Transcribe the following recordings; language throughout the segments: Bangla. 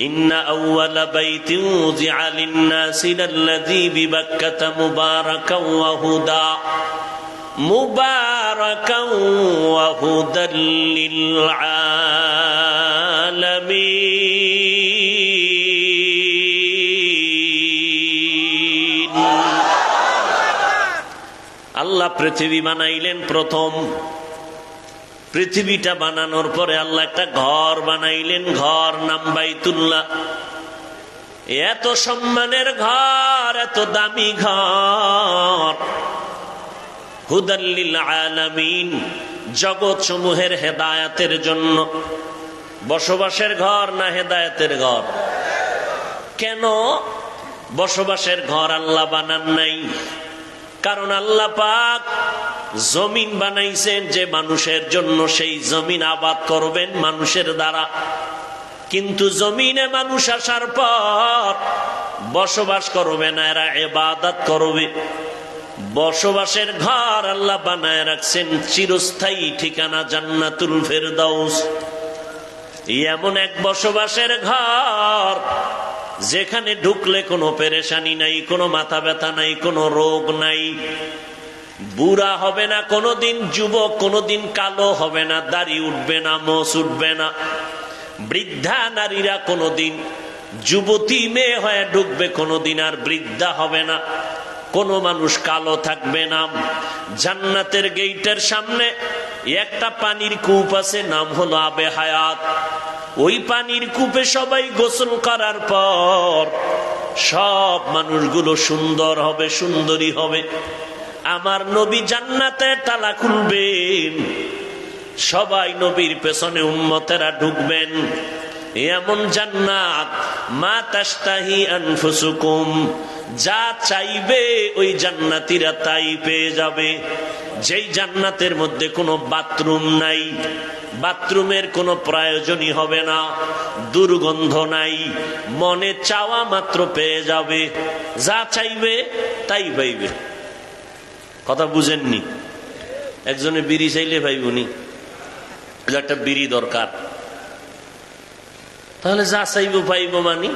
إن أول بيت وضع للناس للذي ببكة مباركا وهدى مباركا وهدى للعالمين আল্লাহ পৃথিবী বানাইলেন প্রথম পৃথিবীটা বানানোর পরে আল্লাহ একটা ঘর বানাইলেন, ঘর নাম বাইতুল্লাহ। এত সম্মানের ঘর, এত দামি ঘর। হুদাল্লিল আলামিন জগৎ সমূহের হেদায়াতের জন্য। বসবাসের ঘর না হেদায়াতের ঘর? কেন? বসবাসের ঘর আল্লাহ বানান নাই। কারণ আল্লাহ পাক জমিন বানাইছেন যে মানুষের জন্য সেই জমিন আবাদ করবেন মানুষের দ্বারা। কিন্তু জমিনে মানুষ আসার পর বসবাস করবে না, এরা এবাদত করবে। বসবাসের ঘর আল্লাহ বানায় রাখছেন চিরস্থায়ী ঠিকানা জান্নাতুল ফেরদাউস। এমন এক বসবাসের ঘর যেখানে ঢুকলে কোনো পেরেশানি নাই, কোনো মাথা ব্যথা নাই, কোনো রোগ নাই। বুড়া হবে না, কোনোদিন যুবক, কোনোদিন কালো হবে না, দাড়ি উঠবে না মোষ উঠবে না। বৃদ্ধা নারীরা কোনোদিন যুবতী মেয়ে হয়ে ঢুকবে, কোনোদিন আর বৃদ্ধা হবে না। কোনো মানুষ কালো থাকবে না। জান্নাতের গেইটের সামনে একটা পানির কূপ আছে, নাম হলো আবে হায়াত। ওই পানির কূপে সবাই গোসল করার পর সব মানুষগুলো সুন্দর হবে, সুন্দরী হবে। আমার নবী জান্নাতে তালা খুলবেন। সবাই নবীর পেছনে উম্মতেরা ঢুকবেন। এমন জান্নাত, মা তাস্তাহি আনফুসুকুম, যা চাইবে ওই জান্নাতিরা তাই পেয়ে যাবে। যেই জান্নাতের মধ্যে কোনো বাথরুম নাই, বাথরুমের কোনো প্রয়োজনই হবে না, দুর্গন্ধ নাই, মনে চাওয়া মাত্র পেয়ে যাবে। যা চাইবে তাই পাইবে। কথা বুঝেননি। একজনে বিড়ি চাইলে পাইবনি একটা বিড়ি দরকার। তাহলে যা চাইব পাইব মানি।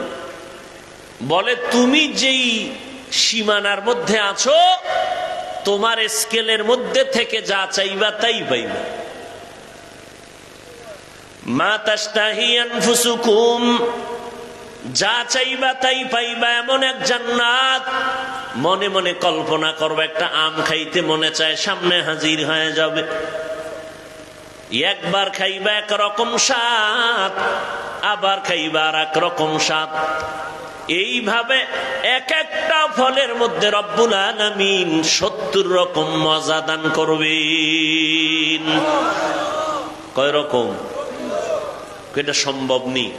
বলে, তুমি যেই সীমানার মধ্যে আছো, তোমার স্কেলের মধ্যে থেকে যা চাইবা তাই পাইবা। মা যা চাইবা তাই পাইবা এমন এক জান্নাত। মনে মনে কল্পনা করবে, একটা আম খাইতে মনে চায়, সামনে হাজির হয়ে যাবে। একবার খাইবা এক রকম স্বাদ, আবার খাইবা আর এক রকম স্বাদ। এইভাবে এক একটা ফলের মধ্যে রব্বুল আলমিন সত্তর রকম মজা দান করবেন। কয় রকম? এটা সম্ভব নেই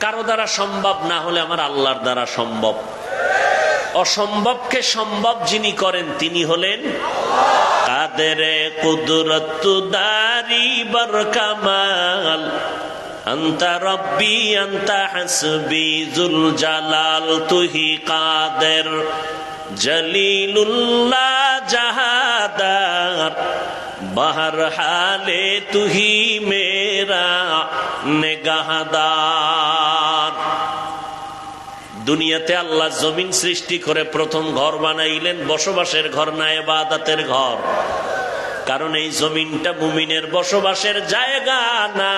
কারও দ্বারা সম্ভব না হলে আমার আল্লাহর দ্বারা সম্ভব। অসম্ভবকে সম্ভব যিনি করেন, তিনি হলেন কাদের কুদরত বর কামাল রব্বি তুহি কাদের। জাহাদার, বাহার হালে তুহি মেরা নেগাহাদার। দুনিয়াতে আল্লাহ জমিন সৃষ্টি করে প্রথম ঘর বানাইলেন, বসবাসের ঘর না, এবাদাতের ঘর। কারণ এই জমিনটা মুমিনের বসবাসের জায়গা না।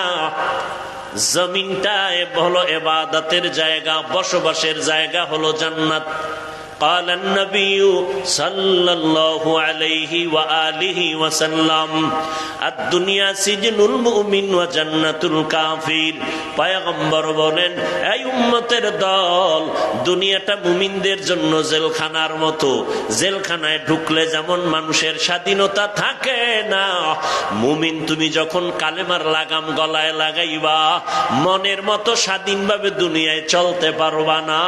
জমিনটা হলো এবাদাতের জায়গা, বসবাসের জায়গা হলো জান্নাত। قال النبي صلى الله عليه وآله وسلم الدنيا سجن المؤمن وجنة الكافر পয়গম্বর বলেন এই উম্মতের দল দুনিয়াটা মুমিনদের জন্য জেলখানার মতো জেলখানায় ঢুকলে যেমন মানুষের স্বাধীনতা থাকে না মুমিন তুমি যখন কালেমার লাগাম গলায় লাগাইবা মনের মতো স্বাধীনভাবে দুনিয়ায় চলতে পারবা না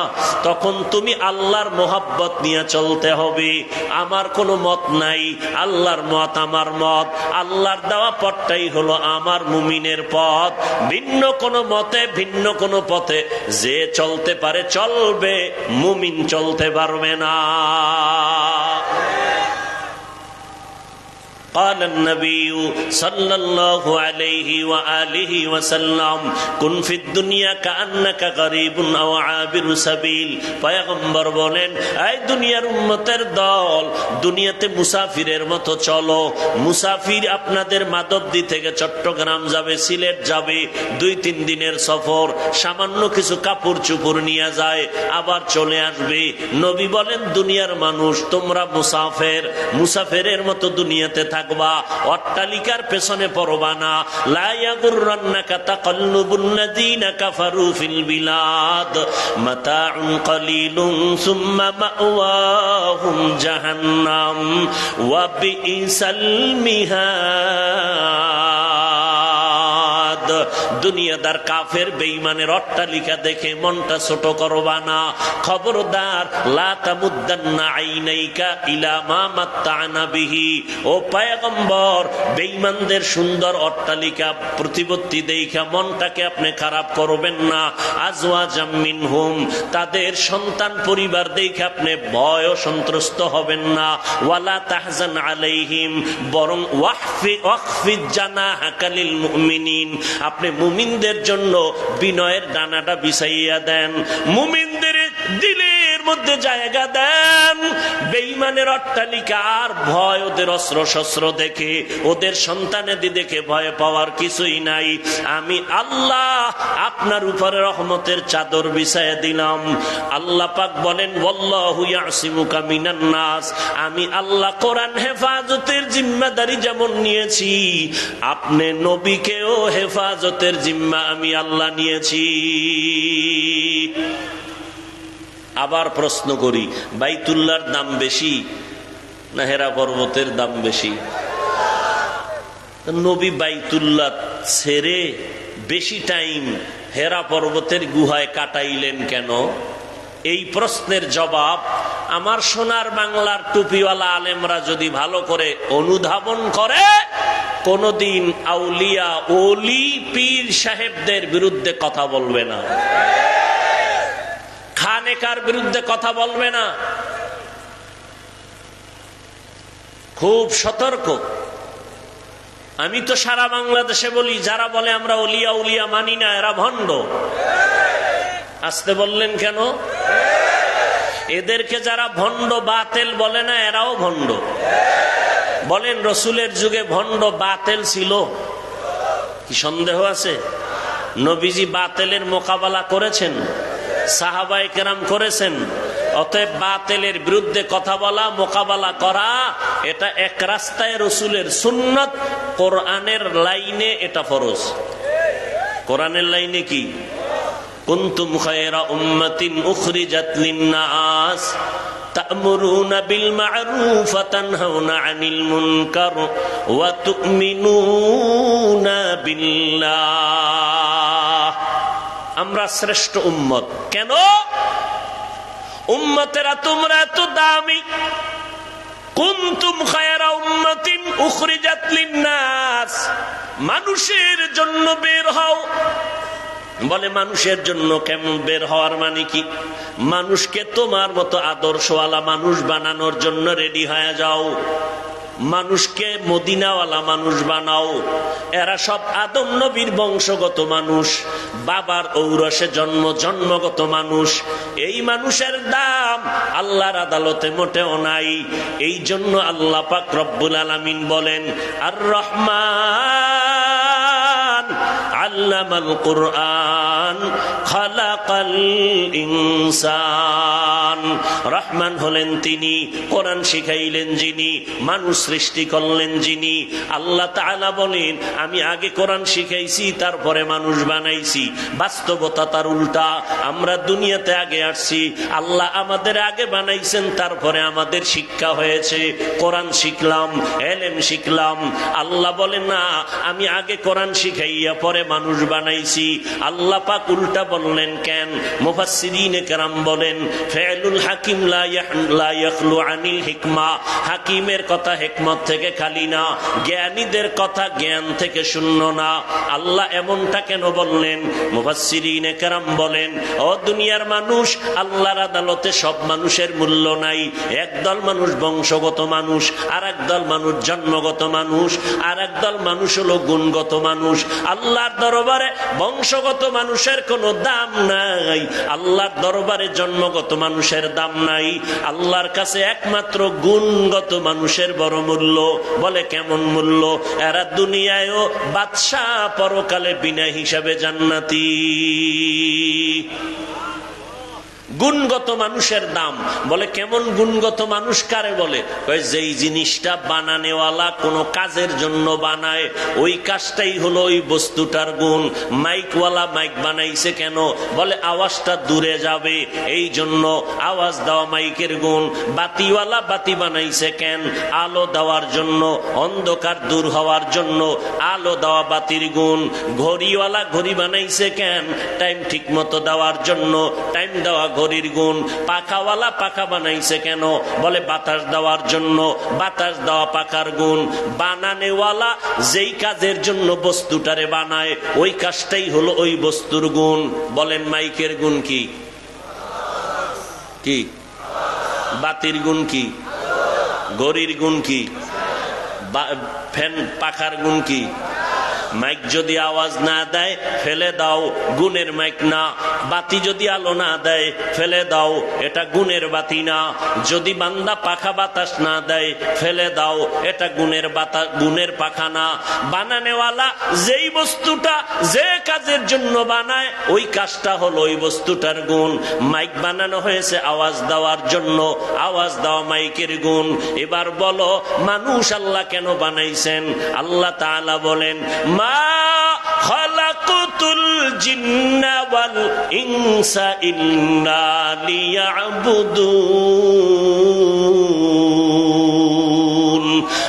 তখন তুমি আল্লাহর মোহাব্বত নিয়ে চলতে হবে। আমার কোনো মত নাই। আল্লাহর মত আমার মত। আল্লাহর দেওয়া পথটাই হলো আমার মুমিনের পথ। ভিন্ন কোনো মতে, ভিন্ন কোনো পথে যে চলতে পারে চলবে, মুমিন চলতে পারবে না। قال النبي صلى الله عليه وآله وسلم كن في الدنيا كأنك غريب أو عابر سبيل পয়গম্বর বলেন এই দুনিয়ার উম্মতের দল দুনিয়াতে মুসাফিরের মতো চলো মুসাফির আপনাদের মাধবদী থেকে চট্টগ্রাম যাবে সিলেট যাবে দুই তিন দিনের সফর সামান্য কিছু কাপড় চুপড় নিয়ে যায় আবার চলে আসবে নবী বলেন দুনিয়ার মানুষ তোমরা মুসাফের মুসাফেরের মতো দুনিয়াতে থাকবা অট্টালিকার পেছনে পড়বা না। লায়াগুররান্নাকা তাকাল্লুবুল্লাযীনা কাফারু ফিল বিলাদ। মাতাউন কালিলুন সুম্মা মাওয়াহুম জাহান্নাম। ওয়া বিইসাল মিহাদ। দুনিয়াদার কাফের অট্টালিকা দেখে মনটা ছোট খবরদার সুন্দর অট্টালিকা প্রতিপত্তি মনটাকে আপনি খারাপ করবেন না। আজওয়াজাম মিনহুম, তাদের সন্তান পরিবার দেখে আপনি ভয় ও সন্ত্রস্ত হবেন না। ওয়ালা তাহজান আলাইহিম, বরং ওয়াহফি ওয়াকফি জানাহাকা লিল মুমিনিন। আপনি মুমিনদের জন্য বিনয়ের ডানাটা বিছাইয়া দেন। মুমিনদের দিলের মধ্যে জায়গা দেন। বেঈমানের অট্টালিকা আর ভয় ওদের অস্ত্র শস্ত্র দেখে, ওদের সন্তানেদি দেখে ভয় পাওয়ার কিছুই নাই। আমি আল্লাহ আপনার উপরে রহমতের চাদর বিছাইয়া দিলাম। আল্লাহ পাক বলেন নাস। আমি আল্লাহ কোরআন হেফাজতের জিম্মাদারি যেমন নিয়েছি, আপনি নবীকেও হেফাজতের জিম্মা আমি আল্লাহ নিয়েছি। আবার প্রশ্ন করি বাইতুল্লার দাম বেশি না হেরা পর্বতের দাম বেশি? নবী বাইতুল্লাহ ছেড়ে বেশি টাইম হেরা পর্বতের গুহায় কাটাইলেন কেন? এই প্রশ্নের জবাব আমার সোনার বাংলার টুপিওয়ালা আলেমরা যদি ভালো করে অনুধাবন করে, কোনদিন আউলিয়া ওলি পীর সাহেবদের বিরুদ্ধে কথা বলবে না। খানেকার বিরুদ্ধে কথা বলবে না। খুব সতর্ক। আমি তো সারা বাংলাদেশে বলি, যারা বলে আমরা অলিয়া উলিয়া মানি না, এরা ভণ্ড। আসতে বললেন কেন? এদেরকে যারা ভণ্ড বাতেল বলে না, এরাও ভণ্ড। বলেন, রসুলের যুগে ভণ্ড বাতেল ছিল। কি সন্দেহ আছে? নবীজি বাতেলের মোকাবেলা করেছেন। সাহাবাই কেরাম করেছেন। অতএব বাতেলের বিরুদ্ধে কথা বলা, মোকাবেলা করা, এটা এক রাস্তায় রসুলের সুন্নত, কোরআনের লাইনে এটা ফরজ। কোরআনের লাইনে কি? কুন্তুম 'আনিল বিল্লাহ। আমরা শ্রেষ্ঠ উম্মত। কেন? উম্মতেরা তোমরা এত দামি। উখরিজাত মানুষের জন্য বের হও। বলে মানুষের জন্য কেমন বের হওয়ার মানে কি? মানুষকে তোমার মতো আদর্শওয়ালা মানুষ বানানোর জন্য রেডি হয়ে যাও। মানুষকে মদিনাওয়ালা মানুষ বানাও। এরা সব আদম নবীর বংশগত মানুষ। বাবার ঔরসে জন্ম, জন্মগত মানুষ। এই মানুষের দাম আল্লাহর আদালতে মোটেও নাই। এই জন্য আল্লাহ পাক রব্বুল আলমিন বলেন আর রহমান আল্লামাল কোরআন, খালাকাল ইনসান। রহমান হলেন তিনি, কোরআন শিখাইলেন যিনি, মানুষ সৃষ্টি করলেন যিনি। আল্লাহ তাআলা বলেন, আমি আগে কোরআন শিখাইছি, তারপরে মানুষ বানাইছি। বাস্তবতা তার উল্টা, আমরা দুনিয়াতে আগে আসছি। আল্লাহ আমাদের আগে বানাইছেন, তারপরে আমাদের শিক্ষা হয়েছে। কোরআন শিখলাম, এলেম শিখলাম। আল্লাহ বলেন না, আমি আগে কোরআন শিখাইয়া পরে মানুষ মানুষ বানাইছি। আল্লাহ পাক উল্টা বললেন, কেন? মুফাসসিরিন কেরাম বলেন, ফেলুল হাকিম লা ইয়াখলু আনিল হিকমা। হাকিমের কথা হেকমত থেকে খালি না, জ্ঞানীদের কথা জ্ঞান থেকে শূন্য না। আল্লাহ এমনটা কেন বললেন? মুফাসসিরিন কেরাম বলেন, ও দুনিয়ার মানুষ, আল্লাহর আদালতে সব মানুষের মূল্য নাই। একদল মানুষ বংশগত মানুষ আর দল মানুষ জন্মগত মানুষ আর দল মানুষ হলো গুণগত মানুষ। আল্লাহর দরবারে বংশগত মানুষের কোনো দাম নাই। আল্লাহর দরবারে জন্মগত মানুষের দাম নাই। আল্লাহর কাছে একমাত্র গুণগত মানুষের বড় মূল্য। বলে কেমন মূল্য? এরা দুনিয়ায়ও বাদশাহ পরকালে বিনা হিসাবে জান্নাতি। গুণগত মানুষের দাম। বলে, কেমন গুণগত মানুষ কারে বলে? যেই জিনিসটা বানানেওয়ালা কোনো কাজের জন্য বানায়, ওই কাজটাই হলো ওই বস্তুটার গুণ। মাইকওয়ালা মাইক বানাইছে কেন? বলে, আওয়াজটা দূরে যাবে, এই জন্য আওয়াজ দেওয়া মাইকের গুণ। বাতিওয়ালা বাতি বানাইছে কেন? আলো দেওয়ার জন্য, অন্ধকার দূর হওয়ার জন্য আলো দেওয়া বাতির গুণ। ঘড়িওয়ালা ঘড়ি বানাইছে কেন? টাইম ঠিক মতো দেওয়ার জন্য, টাইম দেওয়া ঘড়ির গুণ। পাখাওয়ালা পাখা বানাইছে কেন? বলে, বাতাস দেওয়ার জন্য। বাতাস দেওয়া পাখার গুণ। বানানেওয়ালা যেই কাজের জন্য বস্তুটারে বানায়, ওই কাজটাই হলো ওই বস্তুর গুণ। বলেন, মাইকের গুণ কি? কি? বাতির গুণ কি? গড়ির গুণ কি? ফ্যান পাখার গুণ কি? মাইক যদি আওয়াজ না দেয়, ফেলে দাও গুণের মাইক না। বাতি যদি আলো না দেয়, ফেলে দাও, এটা গুণের বাতি না। যদি বান্দা পাখা বাতাস না দেয়, ফেলে দাও, এটা গুণের বাতাস গুণের পাখা না। বানানেওয়ালা যেই বস্তুটা যে কাজের জন্য বানায়, ওই কাজটা হলো ওই বস্তুটার গুণ। মাইক বানানো হয়েছে আওয়াজ দেওয়ার জন্য। আওয়াজ দেওয়া মাইকের গুণ। এবার বলো, মানুষ আল্লাহ কেন বানাইছেন? আল্লাহ তাআলা বলেন, মা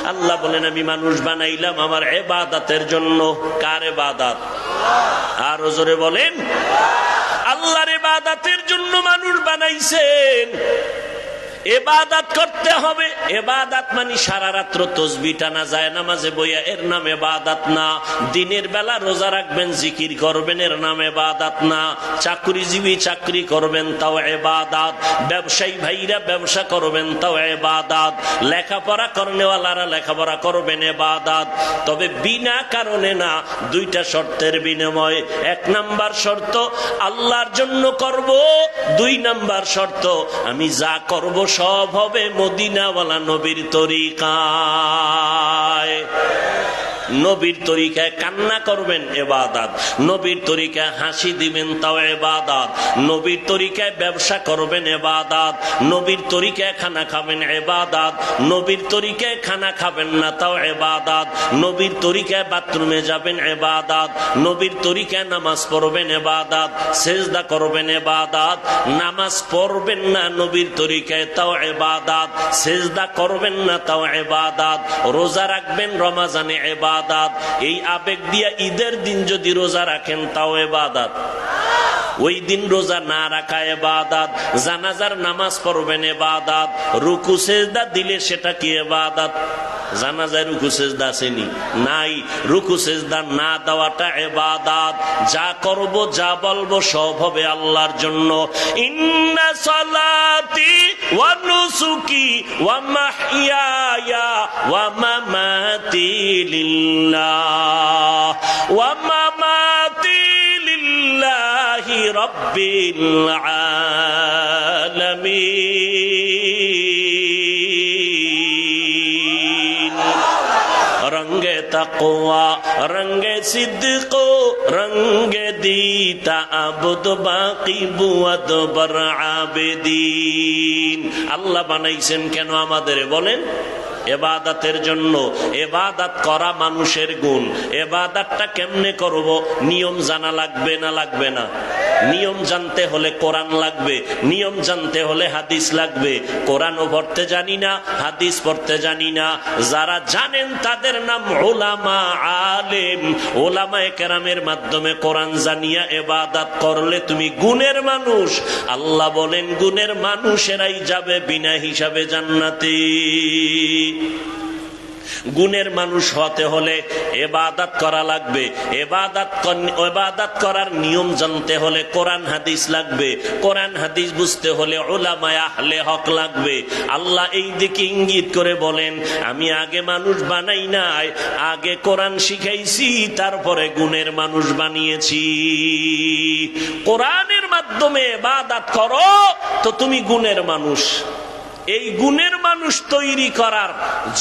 আল্লাহ বলেন, আমি মানুষ বানাইলাম আমার এবাদাতের জন্য। কার এবাদাত? আর জোরে বলেন। আল্লাহর এবাদাতের জন্য মানুষ বানাইছেন। এবাদাত করতে হবে। এবাদাত মানে সারা রাত্র তসবি টানা যায়, নামাজে বইয়া এর নাম এবাদাত না। দিনের বেলা রোজা রাখবেন, জিকির করবেন, এর নাম এবাদাত না। চাকরিজীবী চাকরি করবেন, তাও এবাদাত ব্যবসায়ী ভাইরা ব্যবসা করবেন, তাও এবাদাত লেখাপড়া করনেওয়ালারা লেখাপড়া করবেন এবাদাত তবে বিনা কারণে না, দুইটা শর্তের বিনিময়। এক নাম্বার শর্ত, আল্লাহর জন্য করব, দুই নাম্বার শর্ত, আমি যা করব সব হবে মদিনাওয়ালা নবীর তরিকায়। নবীর তরিকায় কান্না করবেন এবাদাত। নবীর তরিকায় হাসি দিবেন তাও এবাদাত। নবীর তরিকায় ব্যবসা করবেন এবাদাত। নবীর তরিকায় খানা খাবেন এবাদাত। নবীর তরিকায় খানা খাবেন না তাও এবাদাত। নবীর তরিকায় বাথরুমে যাবেন এবাদাত। নবীর তরিকায় নামাজ পড়বেন এবাদাত। সেজদা করবেন এবাদাত। নামাজ পড়বেন না নবীর তরিকায় তাও এবাদাত। সেজদা করবেন না তাও এবাদাত। রোজা রাখবেন রমাজানে এবাদাত এই আবেগ দিয়া ঈদের দিন যদি রোজা রাখেন তাও এবাদাত ওই দিন রোজা না রাখা এবাদাত, জানাজার নামাজ পড়বেন এবাদাত, রুকু, সেজদা দিলে সেটা কি এবাদাত? জানাজায় রুকু, সেজদা আসেনি, নাই, রুকু, সেজদা না দেওয়াটা এবাদাত। যা করব, যা বলব, সব হবে আল্লাহর জন্য। ইন্না সালাতি ওয়া নুসুকি ওয়া মাহইয়ায়া ওয়া মামাতি লিল্লাহ। ওয়া আলামিন। রঙ্গে তকওয়া রঙ্গে সিদ্দিক রঙ্গে দিতা বাকি বুয়াদ আল্লাহ বানাইছেন কেন আমাদের বলেন? এবাদাতের জন্য এবাদাত করা মানুষের গুণ। এবাদাতটা কেমনে করব? নিয়ম জানা লাগবে না লাগবে না? নিয়ম জানতে হলে কোরআন লাগবে, নিয়ম জানতে হলে হাদিস লাগবে। কোরআনও পড়তে জানি না, হাদিস পড়তে জানি না। যারা জানেন তাদের নাম ওলামা আলেম। ওলামা কেরামের মাধ্যমে কোরআন জানিয়া এবাদাত করলে তুমি গুণের মানুষ। আল্লাহ বলেন, গুণের মানুষেরাই যাবে বিনা হিসাবে জান্নাতি। গুণের মানুষ হতে হলে এবাদাত করা লাগবে। এবাদাত এবাদাত করার নিয়ম জানতে হলে কোরআন হাদিস লাগবে। কোরআন হাদিস বুঝতে হলে ওলামায় আহলে হক লাগবে। আল্লাহ এই দিকে ইঙ্গিত করে বলেন, আমি আগে মানুষ বানাই নাই, আগে কোরআন শিখাইছি, তারপরে গুণের মানুষ বানিয়েছি। কোরআনের মাধ্যমে এবাদাত করো, তো তুমি গুণের মানুষ। এই গুণের মানুষ তৈরি করার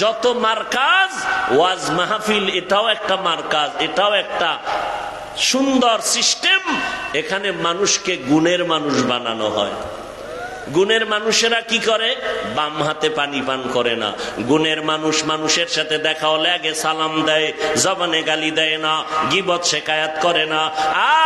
যত মার্কাজ, ওয়াজ মাহফিল, এটাও একটা মার্কাজ, এটাও একটা সুন্দর সিস্টেম। এখানে মানুষকে গুণের মানুষ বানানো হয়। গুণের মানুষেরা কি করে? বাম হাতে পানি পান করে না। গুণের মানুষ মানুষের সাথে দেখা হলে আগে সালাম দেয়, জবানে গালি দেয় না, গিবত শেখায়াত করে না।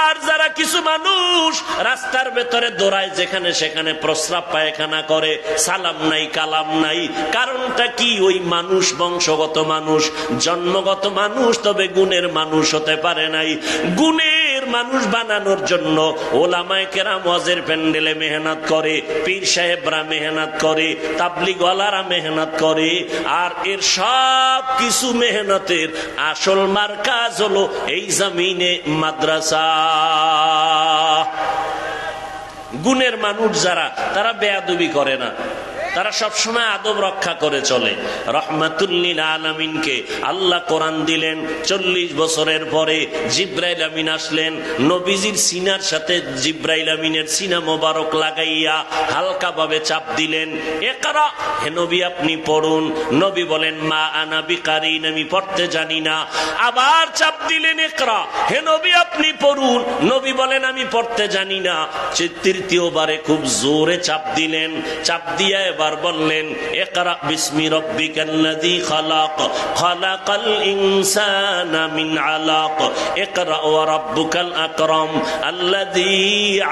আর যারা কিছু মানুষ রাস্তার ভেতরে দৌড়ায়, যেখানে সেখানে প্রস্রাব পায়খানা করে, সালাম নাই, কালাম নাই। কারণটা কি? ওই মানুষ বংশগত মানুষ, জন্মগত মানুষ, তবে গুণের মানুষ হতে পারে নাই। গুণের মানুষ বানানোর জন্য ওলামায় কেরাম ওয়াজের প্যান্ডেলে মেহনত করে, পীর সাহেবরা মেহনত করে, তাবলিগওয়ালারা মেহনত করে, আর এর সব কিছু মেহনতের আসল মার কাজ হলো এই জমিনে মাদ্রাসা। গুণের মানুষ যারা, তারা বেয়াদবি করে না। তারা সবসময় আদব রক্ষা করে চলে। রহমাতুল্লিল আলমিনকে আল্লাহ কোরআন দিলেন, চল্লিশ বছরের পরে জিব্রাইল আমিন আসলেন, নবীজির সিনার সাথে জিব্রাইল আমিনের সিনা মোবারক লাগাইয়া হালকা ভাবে চাপ দিলেন। একরা, হে নবী আপনি পড়ুন, নবী বলেন, মা আনাবি কারিন আমি পড়তে জানি না। আবার চাপ দিলেন একরা, হে নবী আপনি পড়ুন, নবী বলেন, আমি পড়তে জানি না। তৃতীয়বারে খুব জোরে চাপ দিলেন, চাপ দিয়া এবার বললেন একরা বিসমি রব্বিকাল্লাযী খালাক, খালাকাল ইনসানা মিন আলাক, ইকরা ওয়া রাব্বুকাল আকরাম, আল্লাযী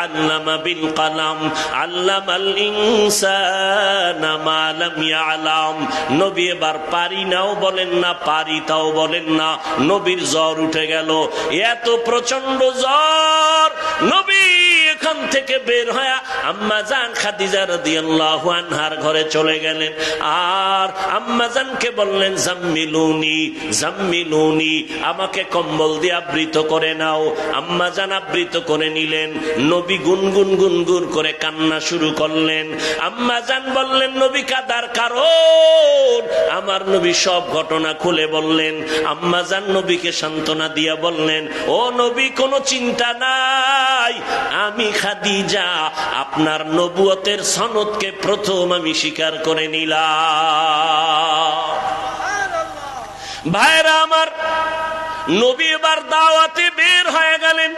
আল্লামা বিল কলম, আল্লামাল ইনসানা মা লাম ইয়ালাম। নবী এবার পারি নাও বলেন না, পারি তাও বলেন না, নবীর জ্বর উঠে গেল। এত প্রচণ্ড জ্বর, নবী এখান থেকে বের হয়ে আম্মা জান খাদিজা রাদিয়াল্লাহু আনহার ঘরে চলে গেলেন। আর আম্মা জানকে বললেন, জাম্মিলুনি জাম্মিলুনি, আমাকে কম্বল দিয়ে আবৃত করে নাও। আম্মা জান আবৃত করে নিলেন। নবী গুনগুন গুনগুন করে কান্না শুরু করলেন। আম্মা জান বললেন, নবী কাদার কারণ। আমার নবী সব ঘটনা খুলে বললেন। আম্মা জান নবীকে সান্ত্বনা দিয়া বললেন, ও নবী, কোনো চিন্তা নাই। আমি খাদিজা, আপনার নবুয়তের সনদকে প্রথম আমি স্বীকার করে নিলাম। ভাইরা আমার, নবী এবার দাওয়াতে বের হয়ে গেলেন।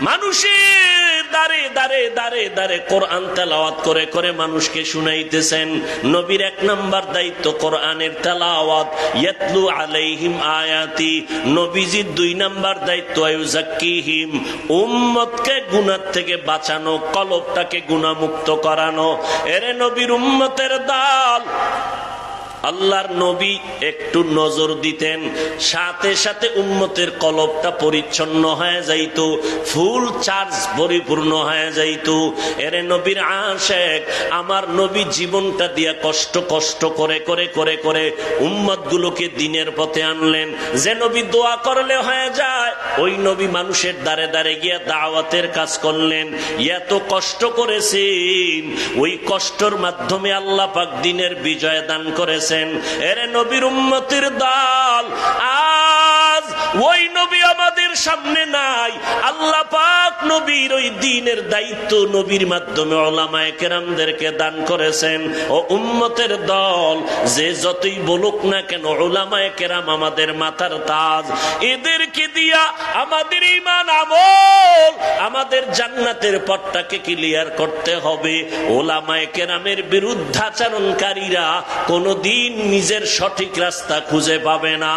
মানুষের দাঁড়ে দাঁড়ে দাঁড়ে দাঁড়ে কোরআন তেলাওয়াত করে করে মানুষকে শুনাইতেছেন। নবীর এক নাম্বার দায়িত্ব কোরআনের তেলাওয়াত। ইয়াতলু আলাইহিম আয়াতি। নবীজির দুই নাম্বার দায়িত্ব আয়ুজাক্কিহিম উম্মতকে গুনার থেকে বাঁচানো, কলবটাকে গুণামুক্ত করানো। এরে নবীর উম্মতের দাল। আল্লাহর নবী একটু নজর দিতেন, সাথে সাথে উম্মতের কলবটা পরিচ্ছন্ন হয়ে যাইত, ফুল চার্জ পরিপূর্ণ হয়ে যাইত। এরে নবীর আশেক, আমার নবী জীবনটা দিয়া কষ্ট কষ্ট করে করে করে করে উম্মত গুলোকে দিনের পথে আনলেন। যে নবী দোয়া করলে হয়ে যায়, ওই নবী মানুষের দ্বারে দ্বারে গিয়া দাওয়াতের কাজ করলেন। এত কষ্ট করেছেন, ওই কষ্টর মাধ্যমে আল্লাহ পাক দিনের বিজয় দান করেছেন। এরে নবীর উম্মতির দল আজ ওই নবী আমাদের সামনে নাই। আল্লাহ পাক নবীর ওই দিনের দায়িত্ব নবীর মাধ্যমে ওলামায়ে কেরামদেরকে দান করেছেন। ও উম্মতের দল, যে যতই বলুক না কেন, ওলামায়ে কেরাম আমাদের মাথার তাজ। এদেরকে দিয়া আমাদের ইমান আমল, আমাদের জান্নাতের পথটাকে ক্লিয়ার করতে হবে। ওলামায়ে কেরামের বিরুদ্ধাচরণকারীরা কোনোদিন নিজের সঠিক রাস্তা খুঁজে পাবে না।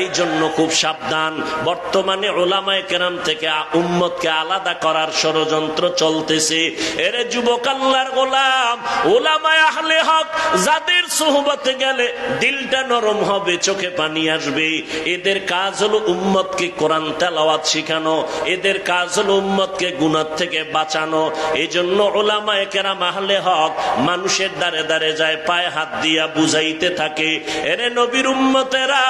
এই জন্য খুব সাবধান। বর্তমানে ওলামায় কেরাম থেকে উম্মতকে আলাদা করার ষড়যন্ত্র চলতেছে। এরে যুবক আল্লাহর গোলাম ওলামায় আহলে হক, যাদের সোহবতে গেলে দিলটা নরম হবে, চোখে পানি আসবে। এদের কাজ হলো উম্মতকে কোরআন তেলাওয়াত শিখানো, এদের কাজ হলো উম্মতকে গুণার থেকে বাঁচানো। এই জন্য ওলামায় কেরাম আহলে হক মানুষের দ্বারে দ্বারে যায়, পায়ে হাত দিয়া বুঝাইতে থাকে, এরে নবীর উম্মতেরা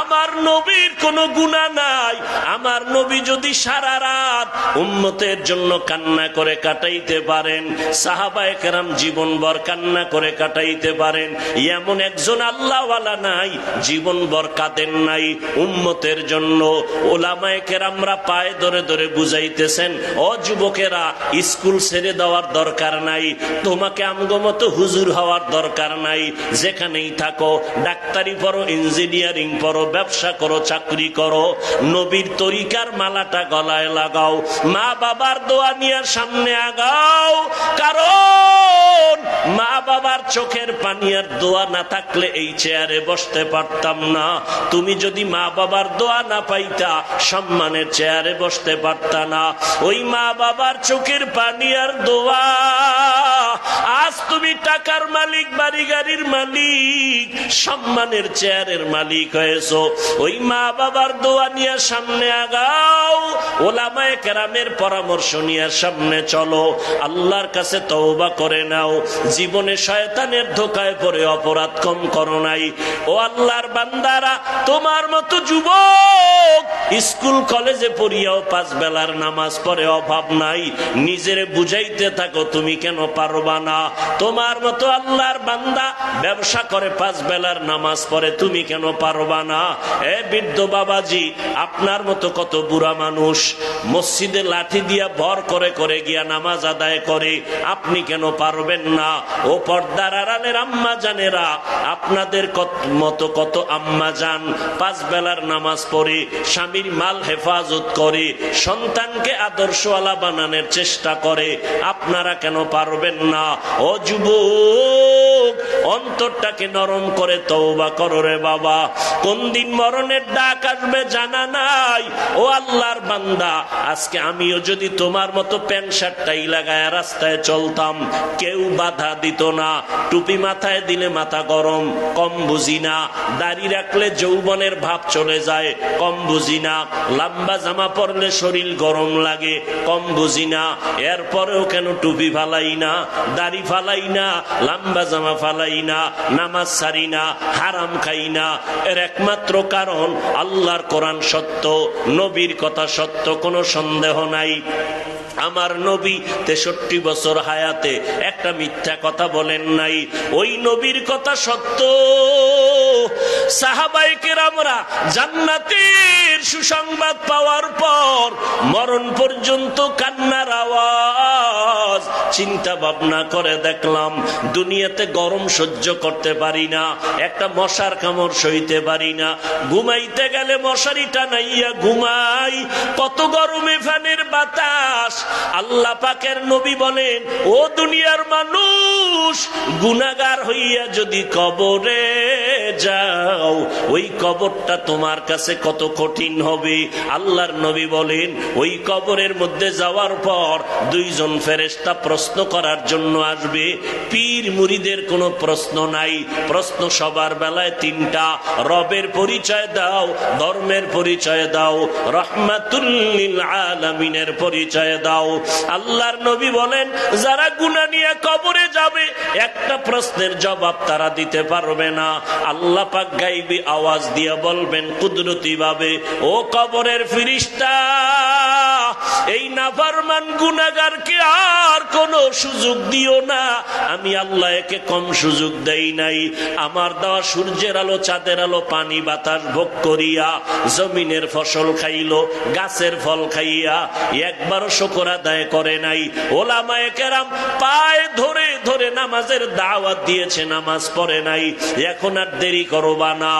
আমার নবীর কোনো গুণা নাই। আমার নবী যদি সারা রাত উম্মতের জন্য কান্না করে কাটাইতে পারেন, সাহাবায় কেরাম জীবনভর কান্না করে কাটাইতে পারেন, এমন একজন আল্লাহওয়ালা নাই, জীবনভর কাঁদেন নাই, উম্মতের জন্য ওলামায় কেরামরা পায়ে ধরে ধরে বুঝাইতেছেন, ও যুবকেরা, স্কুল ছেড়ে দেওয়ার দরকার নাই, তোমাকে আমগমতো হুজুর হওয়ার দরকার নাই, যেখানেই থাকো, ডাক্তারি পড়ো, ইঞ্জিনিয়ারিং পড়ো ব্যবসা করো, চাকরি করো, নবীর তরিকার মালাটা গলায় লাগাও, মা বাবার দোয়া নিয়ে সামনে আগাও, কারণ মা বাবার চোখের পানি আর দোয়া না থাকলে এই চেয়ারে বসতে পারতাম না। তুমি যদি মা বাবার দোয়া না পাইতা, সম্মানের চেয়ারে বসতে পারতা না। ওই মা বাবার চোখের পানি আর দোয়া, আজ তুমি টাকার মালিক বাড়ি গাড়ির মালিক, সম্মানের চেয়ারের মালিক হয়েছো। ওই মা বাবার দোয়া নিয়ে সামনে আগাও, ওলামায় কেরামের পরামর্শ নিয়ে সামনে চলো। আল্লাহর কাছে তওবা করে নাও। জীবনে শয়তানের ধোকায় পড়ে অপরাধ কম করো নাই। ও আল্লাহর বান্দারা, তোমার মতো যুবক, স্কুল, কলেজে পড়িয়াও পাঁচ বেলার নামাজ পড়ে অভাব নাই। নিজের বুঝাইতে থাকো, তুমি কেন পারবা না? তোমার মতো আল্লাহর বান্দা, ব্যবসা করে পাঁচ বেলার নামাজ পড়ে, তুমি কেন পারবা না? বৃদ্ধ বাবাজি, আপনার মতো কত বুড়া মানুষ। মসজিদে লাঠি দিয়া ভর করে করে গিয়া নামাজ আদায় করে, আপনি কেন পারবেন না? ও পর্দার আড়ালের আম্মা জানেরা, আপনাদের মতো কত আম্মা যান পাঁচ বেলার নামাজ পড়ে, স্বামীর মাল হেফাজত করে, সন্তানকে আদর্শওয়ালা বানানোর চেষ্টা করে, আপনারা কেন পারবেন না? ও যুবক, অন্তরটাকে নরম করে তওবা করো রে বাবা। কোন দিন মরণের ডাক আসবে জানা নাই। ও আল্লাহর বান্দা, আজকে আমিও যদি তোমার মতো প্যান্ট শার্টটাই লাগায় রাস্তায় চলতাম, কেউ বাধা দিত না। টুপি মাথায় দিলে মাথা গরম, কম বুঝি না। দাড়ি রাখলে যৌবনের ভাব চলে যায়, কম বুঝি না। লম্বা জামা পরলে শরীর গরম লাগে, কম বুঝি না। এরপরেও কেন টুপি ফালাই না? দাড়ি ফালাই না, লম্বা জামা ফালাই না, নামাজ সারি না, হারাম খাই না। এর একমাত্র কারণ আল্লাহর কোরআন সত্য, নবীর কথা সত্য, কোনো সন্দেহ নাই। আমার নবী তেষট্টি বছর হায়াতে একটা মিথ্যা কথা বলেন নাই। ওই নবীর কথা সত্য। সাহাবাইকের আমরা সুসংবাদ পাওয়ার পর মরণ পর্যন্ত কান্নার আওয়াজ, চিন্তা ভাবনা করে দেখলাম, দুনিয়াতে গরম সহ্য করতে পারি না, একটা মশার কামড় সইতে পারি না, ঘুমাইতে গেলে মশারি টানাইয়া ঘুমাই, কত গরমে ফ্যানের বাতাস, আল্লাহ পাকের নবী বলেন, ও দুনিয়ার মানুষ গুনাগার হইয়া যদি কবরে যাও ওই কবরটা তোমার কাছে কত কঠিন হবে। আল্লাহর নবী বলেন, ওই কবরের মধ্যে যাওয়ার পর দুইজন ফেরেস্তা প্রশ্ন করার জন্য আসবে। পীর মুরিদের কোনো প্রশ্ন নাই। প্রশ্ন সবার বেলায় তিনটা, রবের পরিচয় দাও, ধর্মের পরিচয় দাও, রহমাতুল্লিল আলামিনের পরিচয় দাও। আল্লাহর নবী বলেন, যারা গুনা নিয়ে কবরে যাবে, একটা প্রশ্নের জবাব তারা দিতে পারবে না। আল্লাহ পাক গাইবি আওয়াজ দিয়ে বলবেন কুদরতি ভাবে ও কবরের ফিরিস্তা এই নাফারমান গুনাগারকে আর কোনো সুযোগ দিও না। আমি আল্লাহ একে কম সুযোগ দেই নাই। আমার দেওয়া সূর্যের আলো, চাঁদের আলো, পানি, বাতাস ভোগ করিয়া জমিনের ফসল খাইলো, গাছের ফল খাইয়া একবারও শকর আদায় করে নাই। ওলামায়ে কেরাম পায়ে ধরে ধরে নামাজের দাওয়াত দিয়েছে, নামাজ পড়ে নাই। এখন আর দেরি করবা না।